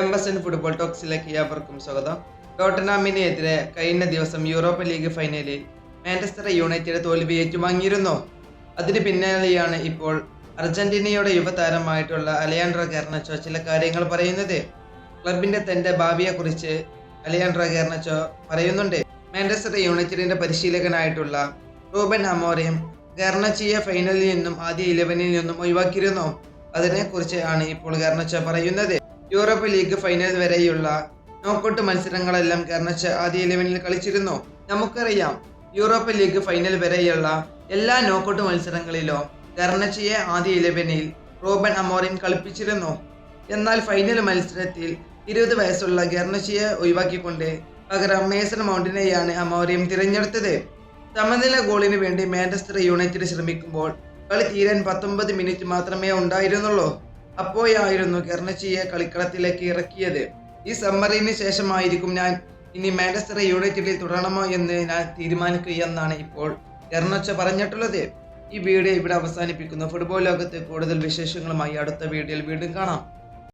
M S N football ടോക്സിലേക്ക് ഏവർക്കും സ്വാഗതം. ടോട്ടനാമിനെതിരെ കഴിഞ്ഞ ദിവസം യൂറോപ്പ് ലീഗ് ഫൈനലിൽ മാഞ്ചസ്റ്റർ യുണൈറ്റഡ് തോൽവി ഏറ്റുവാങ്ങിയിരുന്നു. അതിന് പിന്നാലെയാണ് ഇപ്പോൾ അർജന്റീനയുടെ യുവതാരമായിട്ടുള്ള അലയാൻഡ്രോ ഗെർണച്ചോ ചില കാര്യങ്ങൾ പറയുന്നത്. ക്ലബിന്റെ തന്റെ ഭാവിയെക്കുറിച്ച് അലയാൻഡ്രോ ഗെർണച്ചോ പറയുന്നുണ്ട്. മാഞ്ചസ്റ്റർ യുണൈറ്റഡിന്റെ പരിശീലകനായിട്ടുള്ള റൂബൻ അമോറയും ഗെർണച്ചിയെ ഫൈനലിൽ നിന്നും ആദ്യ ഇലവനിൽ നിന്നും ഒഴിവാക്കിയിരുന്നു. അതിനെക്കുറിച്ച് ആണ് ഇപ്പോൾ ഗെർണച്ചോ പറയുന്നത്. യൂറോപ്പ് ലീഗ് ഫൈനൽ വരെയുള്ള നോക്കൌട്ട് മത്സരങ്ങളെല്ലാം കർണച്ച് ആദ്യ ഇലവനിൽ കളിച്ചിരുന്നു. നമുക്കറിയാം യൂറോപ്പ് ലീഗ് ഫൈനൽ വരെയുള്ള എല്ലാ നോക്കൌട്ട് മത്സരങ്ങളിലും ഗർണച്ചയെ ആദ്യ ഇലവനിൽ റോബൻ അമോറിൻ കളിപ്പിച്ചിരുന്നു. എന്നാൽ ഫൈനൽ മത്സരത്തിൽ ഇരുപത് വയസ്സുള്ള ഗർണച്ചയെ ഒഴിവാക്കിക്കൊണ്ട് പകരം മേസൺ മൗണ്ടിനെയാണ് അമോറിയം തിരഞ്ഞെടുത്തത്. സമനില ഗോളിന് വേണ്ടി മാഞ്ചസ്റ്റർ യുണൈറ്റഡ് ശ്രമിക്കുമ്പോൾ കളി തീരാൻ പത്തൊമ്പത് മിനിറ്റ് മാത്രമേ ഉണ്ടായിരുന്നുള്ളൂ. അപ്പോഴായിരുന്നു കെർണച്ചിയെ കളിക്കളത്തിലേക്ക് ഇറക്കിയത്. ഈ സമ്മറിന് ശേഷമായിരിക്കും ഞാൻ ഇനി മാഞ്ചസ്റ്റർ യുണൈറ്റഡിൽ തുടരണമോ എന്ന് ഞാൻ തീരുമാനിക്കുകയെന്നാണ് ഇപ്പോൾ കെർണച്ച പറഞ്ഞിട്ടുള്ളത്. ഈ വീഡിയോ ഇവിടെ അവസാനിപ്പിക്കുന്നു. ഫുട്ബോൾ ലോകത്തെ കൂടുതൽ വിശേഷങ്ങളുമായി അടുത്ത വീഡിയോയിൽ വീണ്ടും കാണാം.